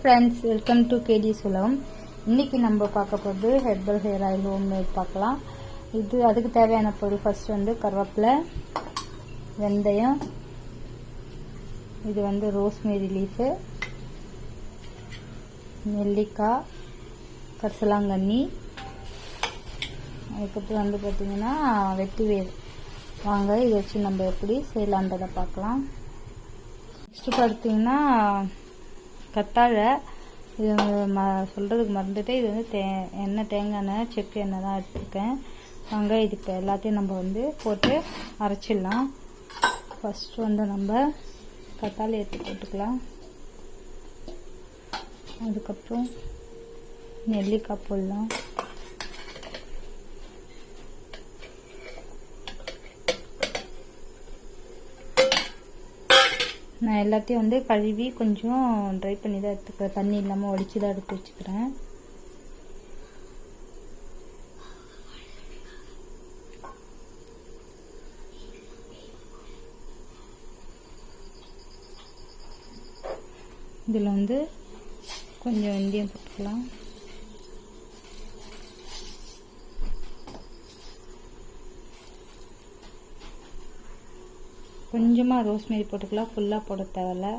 Friends welcome to கேடி சுலம் இன்னைக்கு நம்ம பார்க்க போகிறது herbal hair oil home made பார்க்கலாம். இது அதுக்கு தேவையான பொருள் ஃபர்ஸ்ட் வந்து கருவேப்பிலை வெந்தயம் இது வந்து ரோஸ்மேரி லீஃபு நெல்லிக்காய் கரிசலாங்கண்ணி. அதுக்கப்புறம் வந்து பார்த்திங்கன்னா வெட்டி வேர். வாங்க இதை வச்சு நம்ம எப்படி செய்யலான்றதை பார்க்கலாம். நெக்ஸ்ட்டு பார்த்தீங்கன்னா கத்தாழை இது ம சொல்கிறதுக்கு மறந்துட்டு இது வந்து தே எண்ணெய் தேங்காய் எண்ணெய் செக்கு எண்ணெய் தான் எடுத்துருக்கேன். வாங்க இதுக்கு எல்லாத்தையும் நம்ம வந்து போட்டு அரைச்சிடலாம். ஃபஸ்ட்டு வந்து நம்ம கத்தாழை எடுத்து போட்டுக்கலாம். அதுக்கப்புறம் நெல்லிக்காய் போடலாம். நான் எல்லாத்தையும் வந்து கழுவி கொஞ்சம் ட்ரை பண்ணி தான் எடுத்துக்கிறேன். தண்ணி இல்லாமல் ஒடிச்சு தான் எடுத்து வச்சுக்கிறேன். இதில் வந்து கொஞ்சம் வெந்தயம் போட்டுக்கலாம். கொஞ்சமாக ரோஸ்மேரி போட்டுக்கலாம். ஃபுல்லாக போட தேவையில்ல.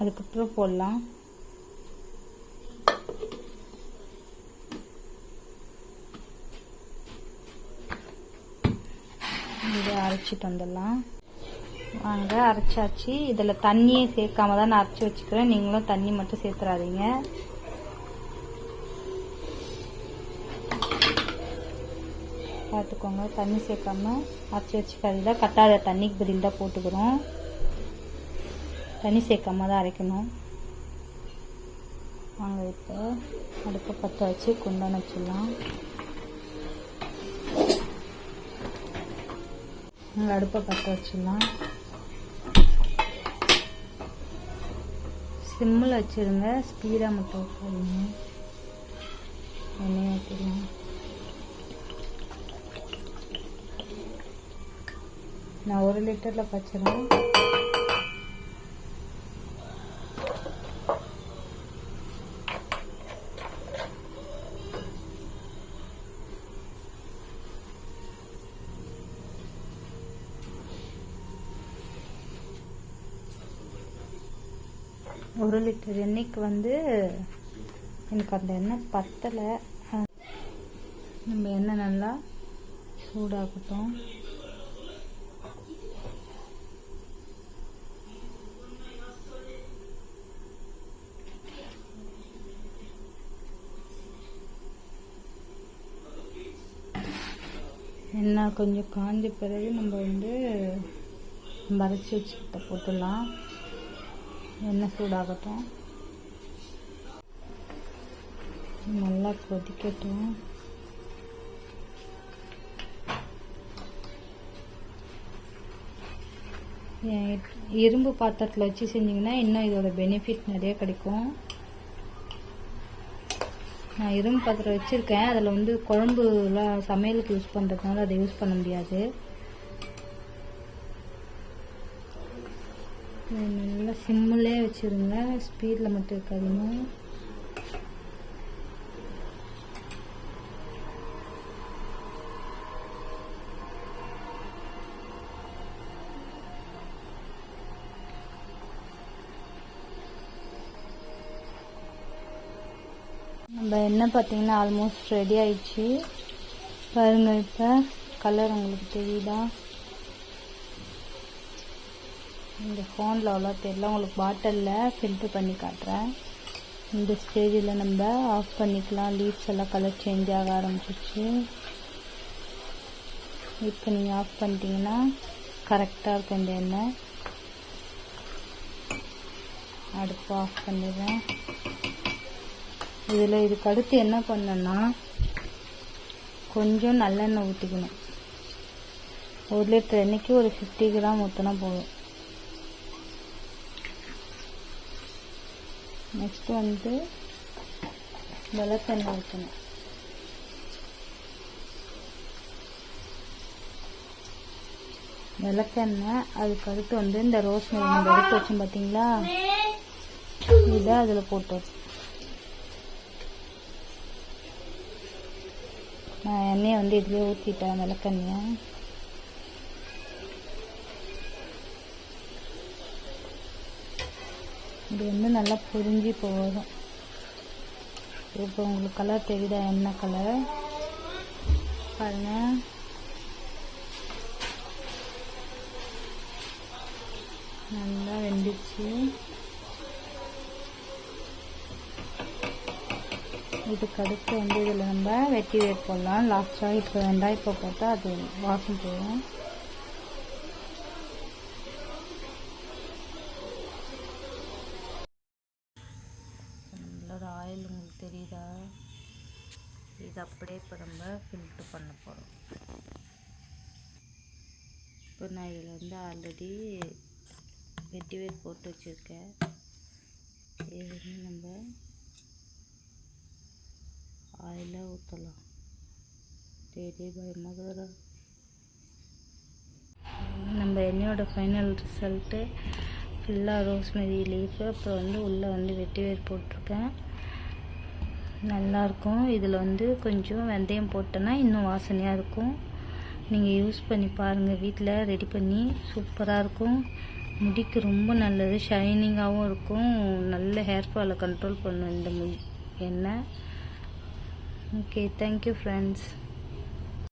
அதுக்கப்புறம் போடலாம். இதை அரைச்சிட்டு வந்துடலாம். வாங்க அரைச்சாச்சு. இதில் தண்ணியே சேர்க்காம தான் நான் அரைச்சி வச்சுக்கிறேன். நீங்களும் தண்ணி மட்டும் சேர்த்துறாதீங்க. பார்த்துக்கோங்க தண்ணி சேர்க்காம அரைச்சி வச்சுக்காதீங்க கட்டாத தண்ணிக்கு பதில் தான் போட்டுக்கிறோம். தண்ணி சேர்க்காம தான் அரைக்கணும். வாங்க இப்போ அடுப்பை பற்ற வச்சு குண்டான வச்சிடலாம். நாங்கள் அடுப்பை பற்ற வச்சிடலாம். சிம்மில் வச்சுருங்க. ஸ்பீடாக மட்டும் வைக்காதீங்க எண்ணெய் ஊற்றிடலாம் நான் ஒரு லிட்டரில் பச்சிடும் ஒரு லிட்டர் எண்ணெய்க்கு வந்து எனக்கு அந்த எண்ணெய் பத்தலை. நம்ம எண்ணெய் நல்லா சூடாகட்டும். எண்ணெய் கொஞ்சம் காஞ்ச பிறகு நம்ம வந்து நம்ம வச்சுக்கிட்ட போட்டுடலாம். எண்ணெய் சூடாகட்டும். நல்லா கொதிக்கட்டும். இரும்பு பாத்திரத்தில் வச்சு செஞ்சிங்கன்னா இன்னும் இதோட பெனிஃபிட் நிறைய கிடைக்கும். நான் இரும்பு பாத்திரம் வச்சுருக்கேன். அதில் வந்து குழம்புலாம் சமையலுக்கு யூஸ் பண்ணுறதுனால அதை யூஸ் பண்ண முடியாது. நல்லா சிம்மிலே வச்சுருங்க. ஸ்பீடில் மட்டும் இருக்காதுன்னு நம்ம எண்ணெய் பார்த்தீங்கன்னா ஆல்மோஸ்ட் ரெடி ஆயிடுச்சு. பாருங்கள் இப்போ கலர் உங்களுக்கு தெரியுதா? இந்த ஃபோனில் அவ்வளோ தெரியல. உங்களுக்கு பாட்டிலில் ஃபில்ட்ரு பண்ணி காட்டுறேன். இந்த ஸ்டேஜில் நம்ம ஆஃப் பண்ணிக்கலாம். லீவ்ஸ் எல்லாம் கலர் சேஞ்ச் ஆக ஆரம்பிச்சிச்சு இப்போ நீங்கள் ஆஃப் பண்ணிட்டீங்கன்னா கரெக்டாக இருக்கும் இந்த எண்ணெய். அடுப்பு ஆஃப் பண்ணிடுறேன். இதில் இதுக்கு அடுத்து என்ன பண்ணேன்னா கொஞ்சம் நல்லெண்ணெய் ஊற்றிக்கணும் ஒரு லிட்டர் எண்ணெய்க்கு ஒரு ஃபிஃப்டி கிராம் ஊற்றினா போதும். நெக்ஸ்ட் வந்து விளக்கெண்ணெய் ஊற்றணும் விளக்கெண்ணெய் அதுக்கு அடுத்து வந்து இந்த ரோஸ் நம்ம எடுத்து வச்சோம் பார்த்தீங்களா இதை அதில் போட்டு நான் எண்ணெயை வந்து இதுலேயே ஊற்றிட்டேன் விளக்கெண்ணையை இது வந்து நல்லா பொரிஞ்சு போகும் இப்போ உங்களுக்கு கலர் தெரியுதா என்ன கலர் பாருங்க. நல்லா வெந்துச்சு இதுக்கு அடுத்து வந்து இதில் நம்ம வெட்டி வேர் போடலாம். லாஸ்ட்டாக இப்போ வெங்காயத்தை போட்டால் அது வாசம் போகும். நம்மளோட ஆயில் உங்களுக்கு தெரியுதா? இது அப்படியே இப்போ நம்ம ஃபில்ட்ரு பண்ண போகிறோம் இப்போ நான் இதில் வந்து ஆல்ரெடி வெட்டி வேர் போட்டு வச்சுருக்கேன் இது வந்து நம்ம ஆயிலாக ஊற்றலாம் தேடி பயமாக நம்ம எண்ணெயோட ஃபைனல் ரிசல்ட்டு ஃபுல்லாக ரோஸ்மெரி லீஃபு அப்புறம் வந்து உள்ளே வந்து வெட்டி வேர் போட்டிருக்கேன் நல்லாயிருக்கும் இதில் வந்து கொஞ்சம் வெந்தயம் போட்டோன்னா இன்னும் வாசனையாக இருக்கும். நீங்கள் யூஸ் பண்ணி பாருங்கள் வீட்டில் ரெடி பண்ணி சூப்பராக இருக்கும். முடிக்கு ரொம்ப நல்லது. ஷைனிங்காகவும் இருக்கும். நல்ல ஹேர் ஃபாலை கண்ட்ரோல் பண்ணும் இந்த மு எண்ணெய். Okay thank you friends